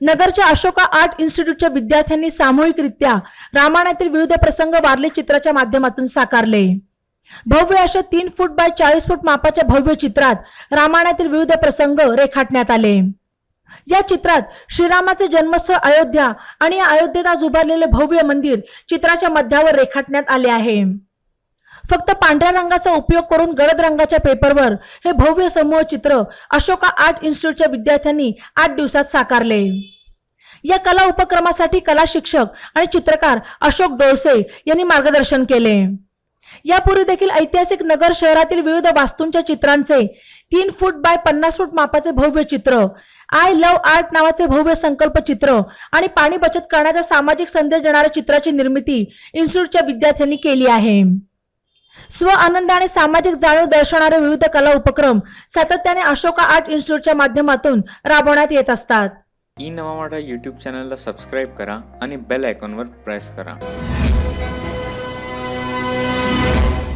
नगरच्या अशोका आर्ट इन्स्टिट्यूटच्या विद्यार्थ्यांनी सामूहिकरित्या रामायणातील विविध प्रसंग वारली चित्राच्या माध्यमातून साकारले. भव्य अशा तीन फूट बाय चाळीस फूट मापाच्या भव्य चित्रात रामायणातील विविध प्रसंग रेखाटण्यात आले. या चित्रात श्रीरामाचे जन्मस्थळ अयोध्या आणि या अयोध्येत आज उभारलेले भव्य मंदिर चित्राच्या मध्यावर रेखाटण्यात आले आहे. फक्त पांढऱ्या रंगाचा उपयोग करून गडद रंगाच्या पेपरवर हे भव्य समूह चित्र अशोका आर्ट इन्स्टिट्यूटच्या विद्यार्थ्यांनी आठ दिवसात साकारले. या कला उपक्रमासाठी कला शिक्षक आणि चित्रकार अशोक डोळसे यांनी मार्गदर्शन केले. यापूर्वी देखील ऐतिहासिक नगर शहरातील विविध वास्तूंच्या चित्रांचे तीन फूट बाय पन्नास फूट मापाचे भव्य चित्र आय लव्ह आर्ट नावाचे भव्य संकल्प चित्र आणि पाणी बचत करण्याचा सामाजिक संदेश देणाऱ्या चित्राची निर्मिती इन्स्टिट्यूटच्या विद्यार्थ्यांनी केली आहे. स्व आनंद आणि सामाजिक जाणीव दर्शवणारे विविध कला उपक्रम सातत्याने अशोका आर्ट इन्स्टिट्यूटच्या माध्यमातून राबवण्यात येत असतात. ई नवा मराठा यूट्यूब चॅनलला सबस्क्राईब करा आणि बेल आयकॉनवर प्रेस करा.